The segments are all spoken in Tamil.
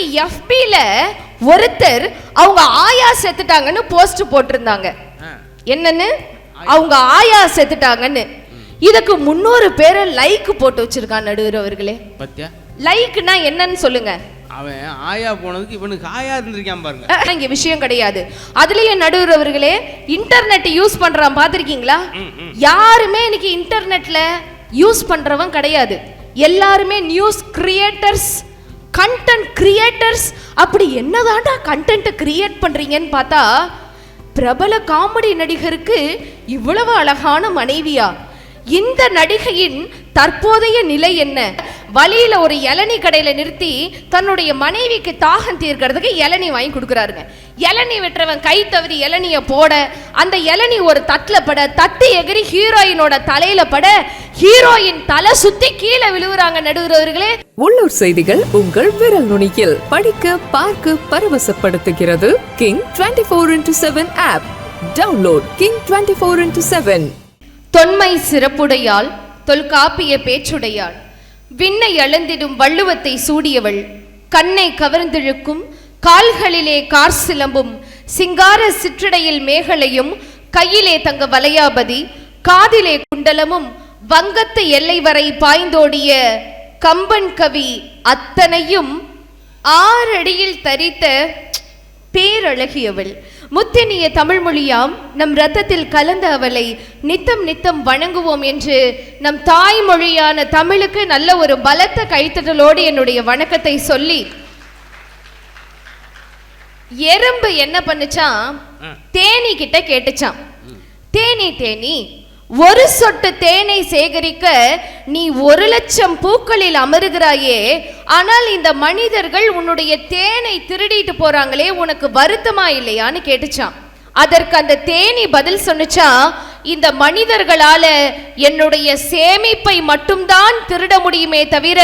அன்னைக்கு எஃபில ஒருத்தர் அவங்க ஆயா செத்துட்டாங்கன்னு போஸ்ட் போட்டிருந்தாங்க. என்னன்னு? அவங்க ஆயா செத்துட்டாங்கன்னு. இதுக்கு முன்னூறு பேரை லைக் போட்டு வச்சிருக்கான் நடுவர் அவர்களே. லைக்னா என்னன்னு சொல்லுங்க. அவன் ஆயா போனதுக்கு இவனுக்கு ஆயா இருந்திருக்கான் பாருங்க. இங்க விஷயம் கிடையாது. அதுலயே நடுவர் அவர்களே இன்டர்நெட் யூஸ் பண்றான் பாத்திருக்கீங்களா. யாருமே இன்னைக்கு இன்டர்நெட்ல யூஸ் பண்றவன் கிடையாது. எல்லாருமே நியூஸ் கிரியேட்டர்ஸ் கண்டென்ட் கிரியேட்டர்ஸ் அப்படி என்னதாண்டா கண்டென்ட்டை கிரியேட் பண்ணுறீங்கன்னு பார்த்தா பிரபல காமெடி நடிகருக்கு இவ்வளவு அழகான மனைவியா? இந்த நடிகையின் தற்போதைய நிலை என்ன? வழியில ஒரு இளநீ கடையில நிறுத்தி தன்னுடைய மனைவிக்கு தாகம் தீர்க்கிறதுக்கு இளநீ வாங்கி கொடுக்குறாருங்க. இளநீ வெட்டுறவன் கை தவறி இளநிய போட அந்த இளநீ ஒரு தட்டில் பட தட்டு எகிரி ஹீரோயினோட தலையில பட ஹீரோயின் தலை சுத்தி கீழே விழுவுறாங்க நடுவுறவர்களே. உள்ளூர் செய்திகள் உங்கள் விரல் நுனியில் படிக்க பார்க்க பரவசப்படுத்துகிறது. King twenty four into seven app download king twenty four into seven தொன்மை சிறப்புடையாள் தொல்காப்பிய பேச்சுடையாள். விண்ணை அளந்திடும் வள்ளுவத்தை சூடியவள். கண்ணை கவர்ந்திழுக்கும் கால்களிலே கார் சிலம்பும் சிங்கார சிற்றடையில் மேகலையும் கையிலே தங்க வலையாபதி காதிலே குண்டலமும் வங்கத்து எல்லை வரை பாய்ந்தோடிய கம்பன் கவி அத்தனையும் ஆறடியில் தரித்த பேரழகியவள். முத்தினிய தமிழ்மொழியாம் நம் ரத்தத்தில் கலந்த அவளை நித்தம் நித்தம் வணங்குவோம் என்று நம் தாய்மொழியான தமிழுக்கு நல்ல ஒரு பலத்த கைத்தட்டலோடு என்னுடைய வணக்கத்தை சொல்லி எறும்பு என்ன பண்ணுச்சான். தேனி கிட்ட கேட்டுச்சான் தேனி தேனி. ஒரு சொட்டு தேனை சேகரிக்க நீ ஒரு லட்சம் பூக்களில் அமருகிறாயே ஆனால் இந்த மனிதர்கள் உன்னுடைய தேனை திருடிட்டு போறாங்களே உனக்கு வருத்தமா இல்லையான்னு கேட்டுச்சான் அதற்கு அந்த தேனி பதில் சொன்னுச்சா இந்த மனிதர்களால என்னுடைய சேமிப்பை மட்டும்தான் திருட முடியுமே தவிர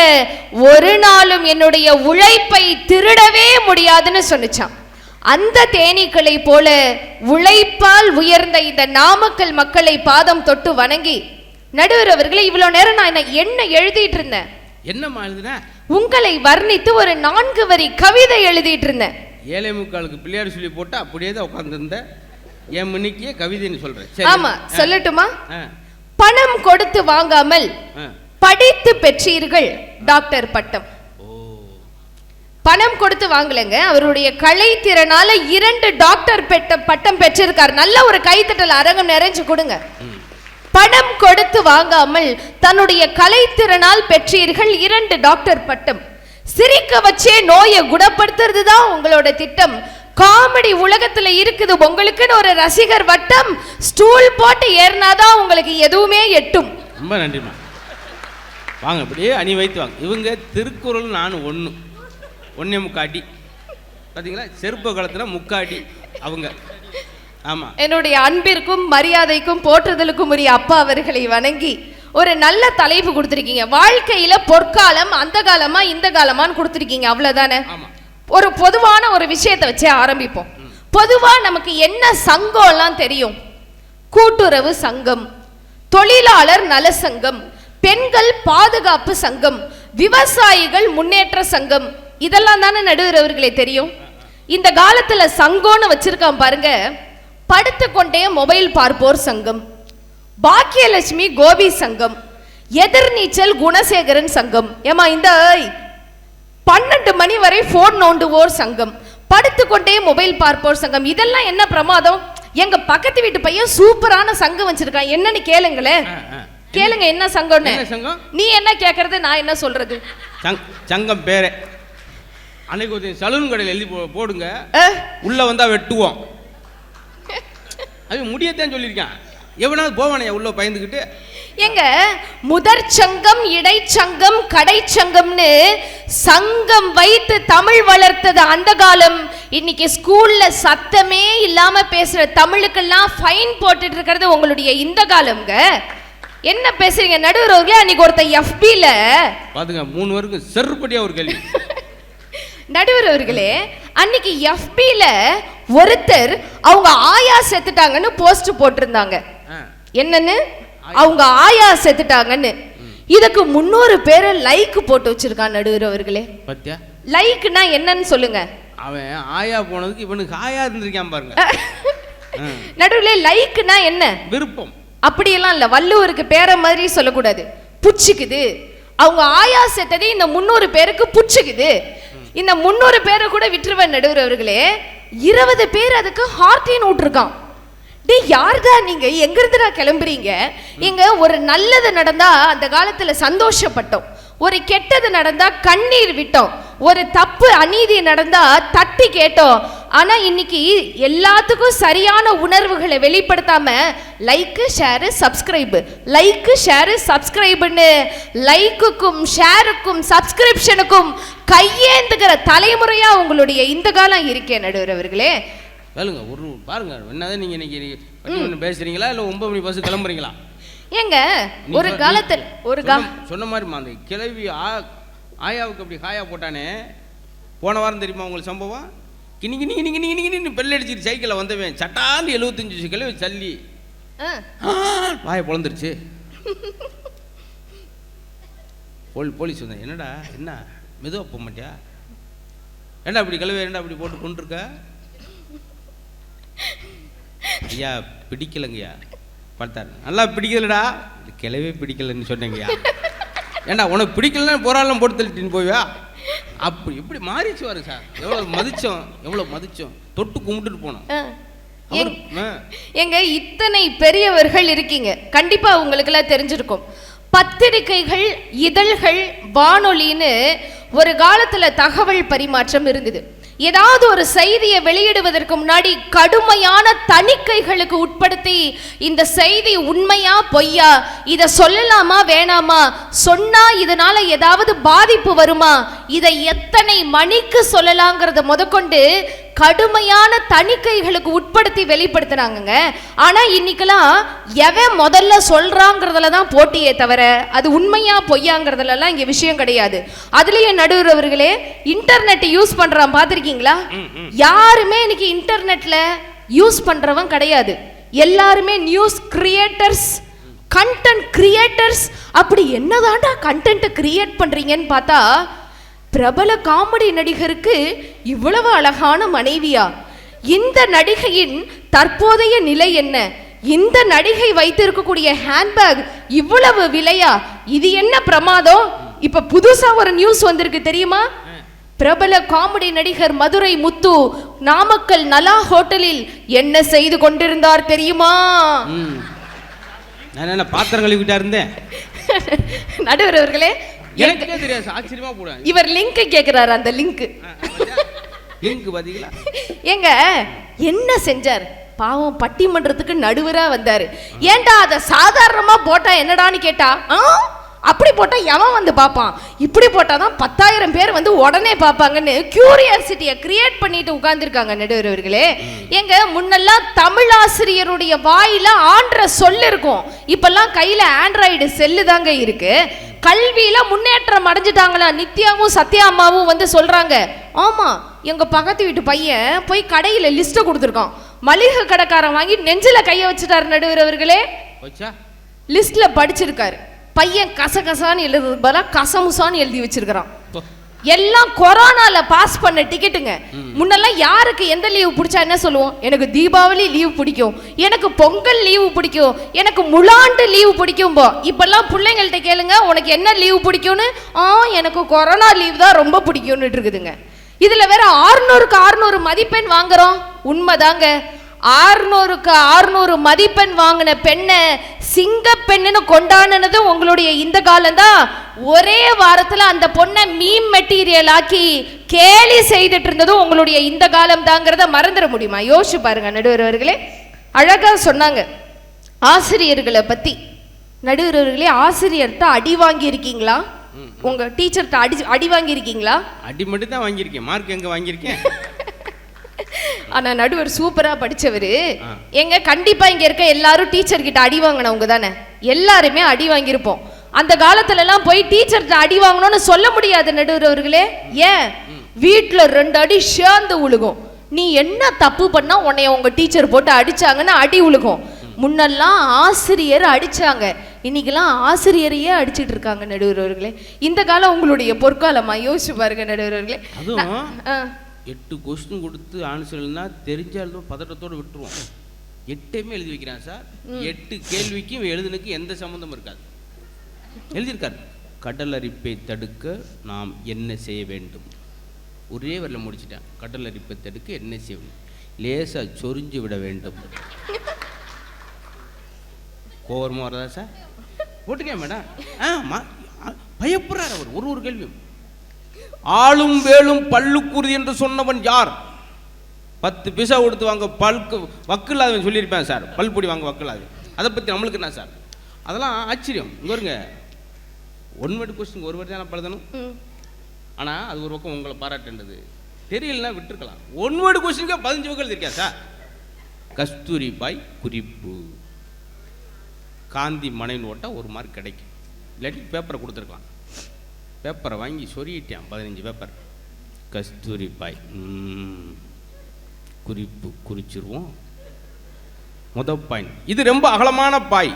ஒரு நாளும் என்னுடைய உழைப்பை திருடவே முடியாதுன்னு சொன்னிச்சான் அந்த தேனீக்களை போல உழைப்பால் உயர்ந்த இந்த நாமக்கல் மக்களை பாதம் தொட்டு வணங்கி நடுவர் அவர்களே இவ்வளவு நேரம் நான் என்ன- எழுதிட்டு இருந்தேன்? என்னம்மா எழுதுன? உங்களை வர்ணித்து ஒரு நான்கு வரி கவிதை எழுதிட்டு இருந்தேன். ஏழை முக்காலுக்கு பிள்ளையார் சொல்லி போட்டு அப்படியே தான் உட்காந்துருந்த என் மணிக்கே கவிதைன்னு சொல்றேன். ஆமா சொல்லட்டுமா? பணம் கொடுத்து வாங்காமல். படித்து பெற்றீர்கள் டாக்டர் பட்டம். பணம் கொடுத்து வாங்கலைங்க. அவருடைய கலை திறனால இரண்டு டாக்டர் பெட்ட பட்டம் பெற்றிருக்கார். நல்ல ஒரு கைத்தட்டல் அரங்கம் நிறைஞ்சு கொடுங்க. பணம் கொடுத்து வாங்காமல் தன்னுடைய கலைத்திறனால் பெற்றீர்கள் இரண்டு டாக்டர் பட்டம். சிரிக்க வச்சே நோயை குணப்படுத்துறது தான் உங்களோட திட்டம். காமெடி உலகத்துல இருக்குது. உங்களுக்குன்னு ஒரு ரசிகர் வட்டம். ஸ்டூல் போட்டு ஏறினாதான் உங்களுக்கு எதுவுமே எட்டும். ரொம்ப நன்றிமா வாங்க அப்படியே அணி வைத்து வாங்க. இவங்க திருக்குறள் நான் ஒன்று ஒன்றே முக்காடி பார்த்தீங்களா செருப்பு காலத்தில் முக்காடி அவங்க. ஆமாம் என்னுடைய அன்பிற்கும் மரியாதைக்கும் போற்றுதலுக்கும் உரிய அப்பா அவர்களை வணங்கி ஒரு நல்ல தலைப்பு கொடுத்துருக்கீங்க. வாழ்க்கையில பொற்காலம் அந்த காலமா இந்த காலமான்னு கொடுத்துருக்கீங்க. அவ்வளவுதானே? ஒரு பொதுவான ஒரு விஷயத்தை வச்சே ஆரம்பிப்போம். பொதுவா நமக்கு என்ன சங்கம்லாம் தெரியும்? கூட்டுறவு சங்கம் தொழிலாளர் நல சங்கம் பெண்கள் பாதுகாப்பு சங்கம் விவசாயிகள் முன்னேற்ற சங்கம் இதெல்லாம் தானே நடுவர் அவர்களே தெரியும்? இந்த காலத்துல சங்கம்னு வச்சிருக்கான் பாருங்க. படுத்துக்கொண்டே மொபைல் பார்ப்போர் சங்கம். பாக்கியலட்சுமி கோபி சங்கம். எதிர்நீச்சல் குணசேகரன் சங்கம். ஏமா இந்த பன்னெண்டு மணி வரை போன் நோண்டுவோர் சங்கம். படுத்துக்கொண்டே மொபைல் பார்ப்போர் சங்கம். இதெல்லாம் என்ன பிரமாதம்? எங்க பக்கத்து வீட்டு பையன் சூப்பரான சங்கம் வச்சிருக்கான். என்னன்னு கேளுங்களேன். கேளுங்க என்ன சங்கம்னு. நீ என்ன கேக்குறது நான் என்ன சொல்றது? சங் சங்கம் பேரே. அன்னைக்கு ஒரு சலூன் கடையில் எழுதி போ போடுங்க. உள்ளே வந்தால் வெட்டுவோம். அது முடியத்தான் சொல்லியிருக்கேன். எவனாவது போவானே உள்ள பயந்துக்கிட்டு எங்க முதற் சங்கம் இடைச்சங்கம் கடைச்சங்கம்னு சங்கம் வைத்து தமிழ் வளர்த்தது அந்த காலம். இன்னைக்கு ஸ்கூல்ல சத்தமே இல்லாம பேசுற தமிழுக்கெல்லாம் ஃபைன் போட்டுட்டு இருக்கிறது உங்களுடைய இந்த காலம்ங்க. என்ன பேசுறீங்க? நடுவர் அன்னைக்கு ஒருத்தன் எஃபில பாத்துங்க மூணு பேருக்கும் செருப்படியாக ஒரு கேள்வி. நடுவர் அவர்களே அன்னைக்கு எஃபில ஒருத்தர் அவங்க ஆயா செத்துட்டாங்கன்னு போஸ்ட் போட்டிருந்தாங்க. என்னன்னு? அவங்க ஆயா செத்துட்டாங்கன்னு. இதுக்கு முன்னூறு பேரை லைக் போட்டு வச்சிருக்கான் நடுவர் அவர்களே பத்தியா? லைக்னா என்னன்னு சொல்லுங்க. அவன் ஆயா போனதுக்கு இவனுக்கு ஆயா இருந்திருக்கான் பாருங்க. நடுவுல லைக்னா என்ன? விருப்பம். அப்படியெல்லாம் இல்ல வள்ளுவருக்கு பேர மாதிரி சொல்லக்கூடாது. புடிச்சுக்குது அவங்க ஆயா செத்தது இந்த முந்நூறு பேருக்கு புடிச்சுக்குது இந்த முந்நூறு பேரை கூட விட்டுருவன் நடுவர் அவர்களே இருபது பேர் அதுக்கு ஹார்டின் விட்டுருக்கான் டே யாருடா நீங்க? எங்க இருந்துடா கிளம்புறீங்க? இங்க ஒரு நல்லது நடந்தா அந்த காலத்துல சந்தோஷப்பட்டோம். ஒரு கெட்டது நடந்தா கண்ணீர் விட்டோம். ஒரு தப்பு அநீதி நடந்தா தட்டி கேட்டோம். ஆனா இன்னைக்கு எல்லாத்துக்கும் சரியான உணர்வுகளை வெளிப்படுத்தாம like share subscribe like share சப்ஸ்கிரைபுன்னு லைக்குக்கும் ஷேருக்கும் சப்ஸ்கிரிப்ஷனுக்கும் கையேந்துகிற தலைமுறையா உங்களுடைய இந்த காலம் இருக்கே நடுவர் அவர்களே. ஒரு பாருங்க என்னதான் நீங்க இன்னைக்கு பேசுறீங்களா இல்ல ஒன்பது மணி பஸ் கிளம்புறீங்களா? ஏங்க ஒரு காலத்தில் ஒரு கா சொன்ன- மாதிரிமா அந்த கிளவி ஆயாவுக்கு அப்படி காயா போட்டானே போன வாரம் தெரியுமா உங்களுக்கு சம்பவம்? கிணி கிணி கிணி கிணி கிணி கிணி பெல் அடிச்சிட்டு சைக்கிளில் வந்தவன் சட்டாந்து எழுபத்தஞ்சு கிளவி சல்லி. வாயை பொழந்துருச்சு. போலி போலீஸ் வந்தேன் என்னடா என்ன? மெதுவாக போக மாட்டியா? ஏன்டா அப்படி கிளவி ஏன்டா அப்படி போட்டு கொண்டிருக்க ஐயா பிடிக்கலங்கய்யா. பார்த்தாரு. நல்லா பிடிக்கலடா. கிளவே பிடிக்கலன்னு சொன்னேங்கய்யா. ஏன்டா உனக்கு பிடிக்கலன்னா போராளம் போட்டு தள்ளிட்டின்னு போவியா? அப்படி இப்படி மாறிச்சு வாரு சார் எவ்வளோ மதிச்சோம் எவ்வளோ மதிச்சோம். தொட்டு கும்பிட்டுட்டு போனோம். ஏங்க இத்தனை பெரியவர்கள் இருக்கீங்க. கண்டிப்பா உங்களுக்கெல்லாம் தெரிஞ்சிருக்கும். பத்திரிகைகள் இதழ்கள் வானொலின்னு ஒரு காலத்துல தகவல் பரிமாற்றம் இருந்தது. ஏதாவது ஒரு செய்தியை வெளியிடுவதற்கு முன்னாடி கடுமையான தணிக்கைகளுக்கு உட்படுத்தி இந்த செய்தி உண்மையா பொய்யா இதை சொல்லலாமா வேணாமா சொன்னா இதனால ஏதாவது பாதிப்பு வருமா இதை எத்தனை மணிக்கு சொல்லலாங்கிறத முதற்கொண்டு கடுமையான தணிக்கைகளுக்கு உட்படுத்தி வெளிப்படுத்தினாங்கங்க. ஆனா இன்னைக்கெல்லாம் எவன் முதல்ல சொல்றாங்கிறதுல தான் போட்டியே தவிர அது உண்மையா பொய்யாங்கிறதுலலாம் இங்க விஷயம் கிடையாது. அதுலயே நடுவர் அவர்களே இன்டர்நெட் யூஸ் பண்றான் பார்த்திருக்கீங்களா யாருமே இன்னைக்கு இன்டர்நெட்ல யூஸ் பண்றவன் கிடையாது. எல்லாருமே நியூஸ் கிரியேட்டர்ஸ் கண்டென்ட் கிரியேட்டர்ஸ் அப்படி என்னதான்டா கண்டென்ட் கிரியேட் பண்றீங்கன்னு பார்த்தா பிரபல காமெடி நடிகருக்கு இவ்வளவு அழகான மனைவியா? இந்த நடிகையின் தற்போதைய நிலை என்ன? இந்த நடிகை வைத்திருக்கக்கூடிய ஹேண்ட்பேக் இவ்வளவு விலையா? இது என்ன பிரமாதம்? இப்ப புதுசா ஒரு நியூஸ் வந்திருக்கு தெரியுமா? பிரபல காமெடி நடிகர் மதுரை முத்து நாமக்கல் நலா ஹோட்டலில் என்ன செய்து கொண்டிருந்தார் தெரியுமா? நான் என்ன பாத்திரம் கழுவிட்டா இருந்தேன்? நடுவர் அவர்களே எனக்கே தெரியாது ஆச்சரியமா போடுவேன் இவர் லிங்க் கேக்குறாரு அந்த லிங்க் லிங்க் பாத்தீங்களா ஏங்க என்ன செஞ்சார்? பாவம் பட்டிமன்றத்துக்கு நடுவரா வந்தாரு. ஏன்டா அதை சாதாரணமா போட்டா என்னடான்னு கேட்டா ஆ? அப்படி போட்டா எவன் வந்து பார்ப்பான்? இப்படி போட்டாதான் பத்தாயிரம் பேர் வந்து உடனே பார்ப்பாங்கன்னு கியூரியாசிட்டியை கிரியேட் பண்ணிட்டு உட்கார்ந்துருக்காங்க நடுவர் அவர்களே. எங்க முன்னெல்லாம் தமிழ் ஆசிரியருடைய வாயில ஆன்ற சொல் இருக்கும். இப்பெல்லாம் கையில ஆண்ட்ராய்டு செல்லு தாங்க இருக்கு. கல்வியில முன்னேற்றம் அடைஞ்சிட்டாங்களா? நித்யாவும் சத்யாம்மாவும் வந்து சொல்றாங்க. ஆமா எங்க பக்கத்து வீட்டு பையன் போய் கடையில லிஸ்ட்டை கொடுத்துருக்கான். மளிகை கடைக்காரன் வாங்கி நெஞ்சில கைய வச்சுட்டாரு நடுவர் அவர்களே. லிஸ்ட்ல படிச்சிருக்காரு. பையன் கசகசான்னு எழுதுறதுக்கு பதிலாக கசமுசான்னு எழுதி வச்சிருக்கிறான். எல்லாம் கொரோனால பாஸ் பண்ண டிக்கெட்டுங்க முன்னெல்லாம் யாருக்கு எந்த லீவ் பிடிச்சா என்ன சொல்லுவோம்? எனக்கு தீபாவளி லீவ் பிடிக்கும். எனக்கு பொங்கல் லீவு பிடிக்கும். எனக்கு முலாண்டு லீவு பிடிக்கும் போ. இப்பெல்லாம் பிள்ளைங்கள்ட்ட கேளுங்க உனக்கு என்ன லீவு பிடிக்கும்னு? ஆ எனக்கு கொரோனா லீவ் தான் ரொம்ப பிடிக்கும்னு இருக்குதுங்க. இதுல வேற ஆறுநூறுக்கு ஆறுநூறு மதிப்பெண் வாங்குறோம். உண்மைதாங்க. ஆறுநூறுக்கு ஆறுநூறு மதிப்பெண் வாங்கின பெண்ணை சிங்க பெண்ணுன்னு கொண்டாடினது உங்களுடைய இந்த காலம்தான். ஒரே வாரத்துல அந்த பொண்ணை மீம் மெட்டீரியல் ஆக்கி கேலி செய்துட்டு இருந்ததும் உங்களுடைய இந்த காலம் தாங்கிறத மறந்துட முடியுமா? யோசிச்சு பாருங்க நடுவர் அவர்களே. அழகா சொன்னாங்க. ஆசிரியர்களை பத்தி. நடுவர் அவர்களே ஆசிரியர்கிட்ட அடி வாங்கி இருக்கீங்களா உங்க டீச்சர்கிட்ட அடி அடி வாங்கி இருக்கீங்களா அடி மட்டும் தான் வாங்கியிருக்கேன். மார்க் எங்க வாங்கியிருக்கேன்? ஆனா நடுவர் சூப்பரா படிச்சவரு. ஆ. எங்க கண்டிப்பா இங்க இருக்க எல்லாரும் டீச்சர் கிட்ட அடி வாங்கினவங்க தானே. எல்லாருமே அடி வாங்கியிருப்போம். அந்த காலத்துல எல்லாம் போய் டீச்சர்கிட்ட அடி வாங்கணும்னு சொல்ல முடியாது நடுவர் அவர்களே. ஏன்? வீட்ல ரெண்டு அடி சேர்ந்து உழுகும். நீ என்ன தப்பு பண்ணா உன்னைய உங்க டீச்சர் போட்டு அடிச்சாங்கன்னா அடி உழுகும். முன்னெல்லாம் ஆசிரியர் அடிச்சாங்க. இன்னைக்கெல்லாம் ஆசிரியரையே அடிச்சிட்டு இருக்காங்க நடுவர் அவர்களே. இந்த காலம் உங்களுடைய பொற்காலமா? யோசிச்சு பாருங்க நடுவர் அவர்களே. அதுவும் ஆ, எட்டு கொஸ்டின் கொடுத்து ஆன்சர்னா தெரிஞ்சாலும் பதட்டத்தோடு விட்டுருவோம். எட்டையுமே எழுதி வைக்கிறான் சார். எட்டு கேள்விக்கும் எழுதுனுக்கு எந்த சம்மந்தமும் இருக்காது. எழுதியிருக்காரு. கடலரிப்பை தடுக்க நாம் என்ன செய்ய வேண்டும்? ஒரே வரல முடிச்சிட்டேன். கடலரிப்பை தடுக்க என்ன செய்ய வேண்டும்? லேசாக சொரிஞ்சு விட வேண்டும். கோவரமாக வரதா சார்? போட்டுக்கேன் மேடம். ஆ மா பயப்படுறார் அவர். ஒரு ஒரு கேள்வியும். ஆளும் வேலும் பல்லுக்குருதி என்று சொன்னவன் யார்? பத்து பிசா கொடுத்து வாங்க பல்கு வக்கில்லாதவன் சொல்லியிருப்பேன் சார். பல்பொடி வாங்க வக்கில்லாதவன். அதை பற்றி நம்மளுக்கு என்ன சார்? அதெல்லாம் ஆச்சரியம். இங்க வருங்க ஒன் வேர்டு கொஸ்டின் ஒரு வேர்டு தானே பழுதணும். ஆனால் அது ஒரு பக்கம் உங்களை பாராட்டுன்றது. தெரியலனா விட்டுருக்கலாம். ஒன் வேர்டு கொஸ்டினுக்கே பதினஞ்சு பக்கம் எழுதிருக்கா சார்? கஸ்தூரி பாய் குறிப்பு. காந்தி மனைன்னு ஓட்டால் ஒரு மார்க் கிடைக்கும். இல்லாட்டி பேப்பரை கொடுத்துருக்கலாம். பேப்பரை வாங்கி சொருகிட்டான் பதினஞ்சு பேப்பர் கஸ்தூரி பாய். குறிப்பு குறிச்சிருவோம். முத பாயிண்ட் இது ரொம்ப அகலமான பாய்.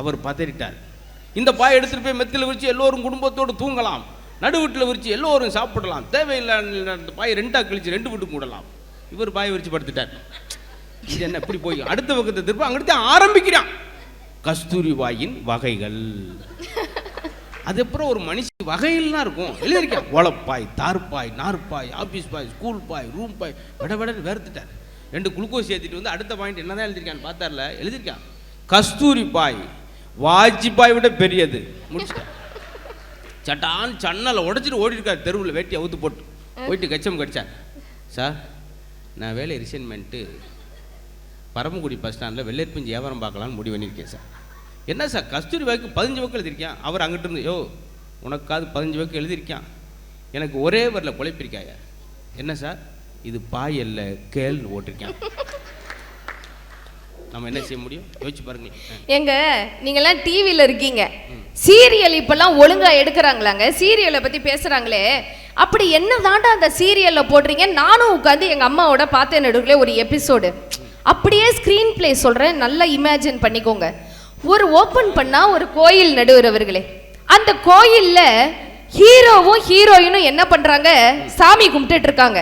அவர் பதறிட்டார். இந்த பாய் எடுத்துகிட்டு போய் மெத்தில் விரிச்சு எல்லோரும் குடும்பத்தோடு தூங்கலாம். நடுவீட்டில் விரிச்சு எல்லோரும் சாப்பிடலாம். தேவையில்லை அந்த பாய் ரெண்டா கழிச்சு ரெண்டு வீட்டுக்கு மூடலாம். இவர் பாய் விரிச்சு படுத்துட்டார். இது என்ன இப்படி போய் அடுத்த பக்கத்தை திருப்ப அங்கிட்டு ஆரம்பிக்கிறான். கஸ்தூரி பாயின் வகைகள். அதுக்கப்புறம் ஒரு மனுஷன் வகையெல்லாம் இருக்கும். எழுதியிருக்கேன் ஒலப்பாய் தார்பாய் நார்பாய் ஆஃபீஸ் பாய் ஸ்கூல் பாய் ரூம் பாய் விட விடன்னு வேர்த்துட்டார் ரெண்டு குளுக்கோஸ் ஏற்றிட்டு வந்து அடுத்த பாயிண்ட் என்னதான் எழுதியிருக்கான்னு பார்த்தார்ல? எழுதியிருக்கான். கஸ்தூரி பாய் வாஜ்பாய் விட பெரியது. முடிச்சிட்டேன். சட்டான் சன்னலை உடைச்சிட்டு ஓடி இருக்கார் தெருவில் வேட்டி அவுத்து போட்டு. போயிட்டு கச்சம் கடிச்சார். சார் நான் வேலை ரிசைன்மெண்ட்டு பரமக்குடி பஸ் ஸ்டாண்டில் வெள்ளேற்பிஞ்சு வியாபாரம் பார்க்கலான்னு முடிவு பண்ணியிருக்கேன் சார். என்ன சார் கஸ்தூரி பாய்க்கு பதினஞ்சு பக்கம் எழுதியிருக்கேன் அவர் அங்கிட்டு இருந்து யோ உனக்காவது பதினஞ்சு பக்கம் எழுதியிருக்கான் எனக்கு ஒரே வரல குழைப்பிருக்காய என்ன சார்? இது பாய் அல்ல கேள்னு ஓட்டிருக்கேன் நம்ம என்ன செய்ய முடியும்? யோசிச்சு பாருங்க. எங்க நீங்கெல்லாம் டிவியில் இருக்கீங்க. சீரியல் இப்பெல்லாம் ஒழுங்கா எடுக்கிறாங்களாங்க? சீரியலை பத்தி பேசுறாங்களே. அப்படி என்ன தாண்டா அந்த சீரியல்ல போடுறீங்க? நானும் உட்காந்து எங்க அம்மாவோட பார்த்தேன் நடுவுல ஒரு எபிசோடு அப்படியே ஸ்க்ரீன் பிளே சொல்றேன். நல்லா இமேஜின் பண்ணிக்கோங்க. ஒரு ஓபன் பண்ணா ஒரு கோயில் நடுவர் அவர்களே அந்த கோயில்ல ஹீரோவும் ஹீரோயினும் என்ன பண்றாங்க? சாமி கும்பிட்டுட்டு இருக்காங்க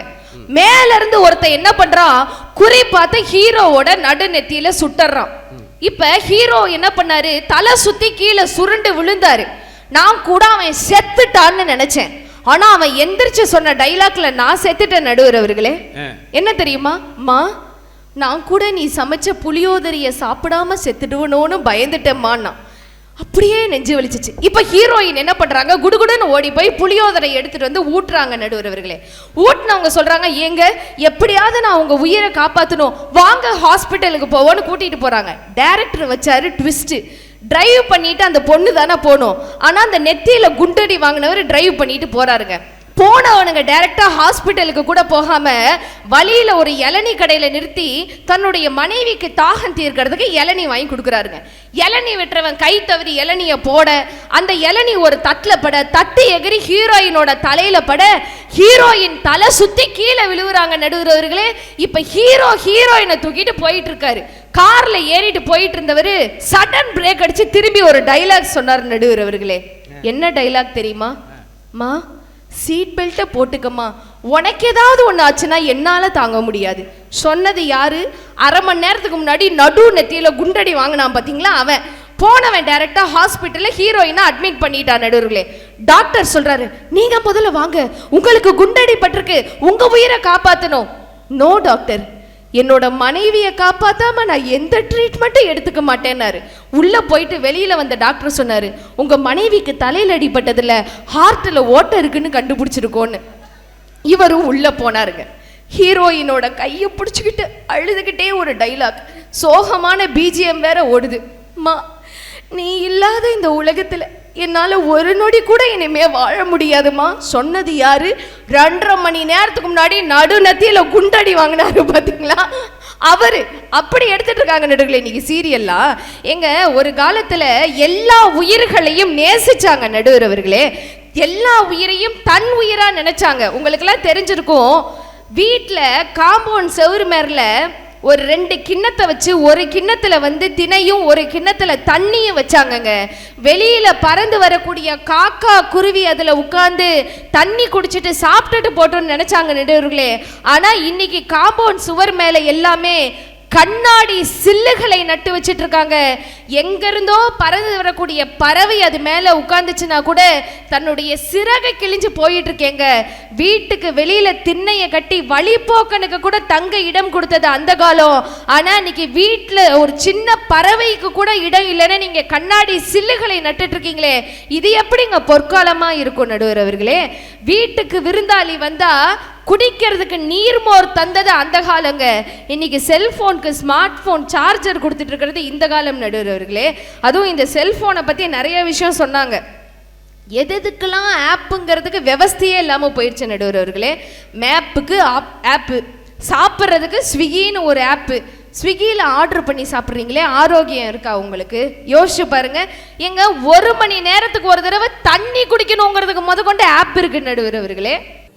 மேல இருந்து ஒருத்தன் என்ன பண்றான்? குறி பார்த்து ஹீரோவோட நடுநெத்தியில சுட்டறான் இப்ப ஹீரோ என்ன பண்ணாரு? தலை சுத்தி கீழே சுருண்டு விழுந்தாரு. நான் கூட அவன் செத்துட்டான்னு நினைச்சேன். ஆனா அவன் எந்திரிச்சு சொன்ன டைலாக்ல நான் செத்துட்டேன் நடுவர் அவர்களே. என்ன தெரியுமா? மா நான் கூட நீ சமைச்ச புளியோதரையை சாப்பிடாம செத்துடுவனோன்னு பயந்துட்டேம்மான்னா அப்படியே நெஞ்சு வலிச்சிச்சு. இப்போ ஹீரோயின் என்ன பண்றாங்க? குடுகுடுன்னு ஓடி போய் புளியோதரை எடுத்துட்டு வந்து ஊட்டுறாங்க நடுவர் அவர்களே ஊட்டுனவங்க சொல்றாங்க ஏங்க எப்படியாவது நான் உங்க உயிரை காப்பாத்தணும். வாங்க ஹாஸ்பிட்டலுக்கு போவோன்னு கூட்டிட்டு போறாங்க. டைரக்டர் வச்சாரு ட்விஸ்ட் டிரைவ் பண்ணிட்டு அந்த பொண்ணு தானே போகணும். ஆனா அந்த நெத்தியில குண்டடி வாங்கினவர் டிரைவ் பண்ணிட்டு போறாருங்க. போனவனுங்க டைரக்டா ஹாஸ்பிட்டலுக்கு கூட போகாம வழியில ஒரு இளநீ கடையில நிறுத்தி தன்னுடைய மனைவிக்கு தாகம் தீர்க்கறதுக்கு இளநீ வாங்கி கொடுக்குறாருங்க. இளநீ வெட்டுறவன் கை தவறி இளநிய போட அந்த இளநீ ஒரு தட்டுல பட தட்டு எகிரி ஹீரோயினோட தலையில பட ஹீரோயின் தலை சுத்தி கீழே விழுவுறாங்க நடுவுறவர்களே இப்ப ஹீரோ ஹீரோயினை தூக்கிட்டு போயிட்டு இருக்காரு கார்ல ஏறிட்டு போயிட்டு இருந்தவர் சடன் பிரேக் அடிச்சு திரும்பி ஒரு டைலாக் சொன்னார் நடுவுறவர்களே. என்ன டைலாக் தெரியுமா? மா சீட் பெல்ட்டை போட்டுக்கம்மா. உனக்கு ஏதாவது ஒன்று ஆச்சுன்னா என்னால் தாங்க முடியாது. சொன்னது யாரு? அரை மணி நேரத்துக்கு முன்னாடி நடு நெத்தியில் குண்டடி வாங்கினான் பார்த்தீங்களா அவன். போனவன் டைரக்டா ஹாஸ்பிட்டலில் ஹீரோயினை அட்மிட் பண்ணிட்டான் நடுவர்களே டாக்டர் சொல்கிறாரு நீங்கள் முதல்ல வாங்க. உங்களுக்கு குண்டடி பட்டிருக்கு. உங்கள் உயிரை காப்பாற்றணும் நோ டாக்டர் என்னோட மனைவியை காப்பாத்தாம நான் எந்த ட்ரீட்மெண்ட்டும் எடுத்துக்க மாட்டேன்னாரு. உள்ள போயிட்டு வெளியில வந்த டாக்டர் சொன்னாரு உங்க மனைவிக்கு தலையில அடிபட்டதுல ஹார்ட்ல ஓட்டை இருக்குன்னு கண்டுபிடிச்சிருக்கோன்னு. இவரும் உள்ள போனாருங்க. ஹீரோயினோட கையை பிடிச்சிக்கிட்டு அழுதுகிட்டே ஒரு டைலாக் சோகமான பிஜிஎம் வேற ஓடுது. மா நீ இல்லாத இந்த உலகத்துல என்னால் ஒரு நொடி கூட இனிமே வாழ முடியாதுமா சொன்னது யாரு? ரெண்டரை மணி நேரத்துக்கு முன்னாடி நடுநத்தியில் குண்டடி வாங்கினாரு பார்த்தீங்களா அவரு. அப்படி எடுத்துட்டு இருக்காங்க நடுகளே இன்னைக்கு சீரியல்லா எங்க ஒரு காலத்துல எல்லா உயிர்களையும் நேசிச்சாங்க நடுவர் அவர்களே. எல்லா உயிரையும் தன் உயிரா நினைச்சாங்க. உங்களுக்கெல்லாம் தெரிஞ்சிருக்கும் வீட்டில் காம்பவுண்ட் செவரு மேரில் ஒரு ரெண்டு கிண்ணத்தை வச்சு ஒரு கிண்ணத்துல வந்து தினையும் ஒரு கிண்ணத்துல தண்ணியும் வச்சாங்கங்க. வெளியில பறந்து வரக்கூடிய காக்கா குருவி அதுல உட்கார்ந்து தண்ணி குடிச்சிட்டு சாப்பிட்டுட்டு போட்டோம்னு நினைச்சாங்க நடுவர்களே. ஆனா இன்னைக்கு காம்பவுண்ட் சுவர் மேல எல்லாமே கண்ணாடி சில்லுகளை நட்டு வச்சிட்டு இருக்காங்க எங்கிருந்தோ பறந்து வரக்கூடிய பறவை அது மேலே உட்காந்துச்சுன்னா கூட தன்னுடைய சிறகை கிழிஞ்சு போயிட்டு இருக்கேங்க வீட்டுக்கு வெளியில திண்ணையை கட்டி வழிபோக்கனுக்கு கூட தங்க இடம் கொடுத்தது அந்த காலம். ஆனா இன்னைக்கு வீட்டில் ஒரு சின்ன பறவைக்கு கூட இடம் இல்லைன்னு நீங்க கண்ணாடி சில்லுகளை நட்டுட்டு இருக்கீங்களே இது எப்படிங்க பொற்காலமா இருக்கும் நடுவர் அவர்களே? வீட்டுக்கு விருந்தாளி வந்தா குடிக்கிறதுக்கு நீர்மோர் தந்தது அந்த காலங்க. இன்னைக்கு செல்போனுக்கு ஸ்மார்ட் ஃபோன் சார்ஜர் கொடுத்துட்டு இருக்கிறது இந்த காலம் நடுவர்களே. அதுவும் இந்த செல்போனை பத்தி நிறைய விஷயம் சொன்னாங்க. எது எதுக்கெல்லாம் ஆப்புங்கிறதுக்கு விவஸ்தையே இல்லாமல் போயிடுச்சு நடுவர்களே. மேப்புக்கு ஆப் ஆப்பு. சாப்பிட்றதுக்கு ஸ்விக்கின்னு ஒரு ஆப்பு. ஸ்விக்கியில் ஆர்டர் பண்ணி சாப்பிட்றீங்களே ஆரோக்கியம் இருக்கா உங்களுக்கு? யோசிச்சு பாருங்க. எங்க ஒரு மணி நேரத்துக்கு ஒரு தடவை தண்ணி குடிக்கணுங்கிறதுக்கு முத கொண்டு ஆப் இருக்கு நடுவர்களே.